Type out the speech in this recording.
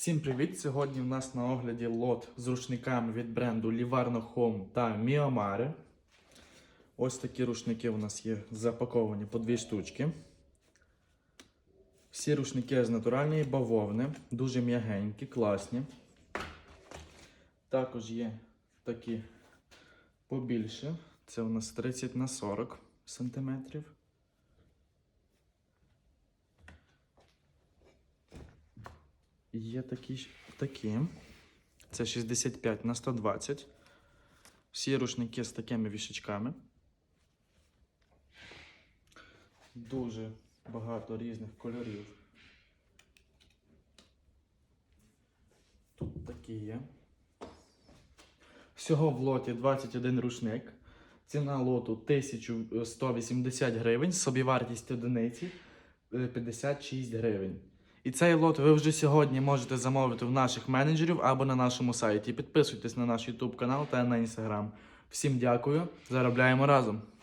Всім привіт! Сьогодні в нас на огляді лот з рушниками від бренду Livarno Home та Miyamare. Ось такі рушники у нас є запаковані по дві штучки. Всі рушники з натуральної бавовни, дуже м'ягенькі, класні. Також є такі побільше. Це у нас 30 на 40 сантиметрів. Є такі, такі. Це 65 на 120. Всі рушники з такими вішечками. Дуже багато різних кольорів. Тут такі є. Всього в лоті 21 рушник. Ціна лоту 1180 гривень, собівартість одиниці е, 56 гривень. І цей лот ви вже сьогодні можете замовити в наших менеджерів або на нашому сайті. Підписуйтесь на наш YouTube канал та на Instagram. Всім дякую. Заробляємо разом!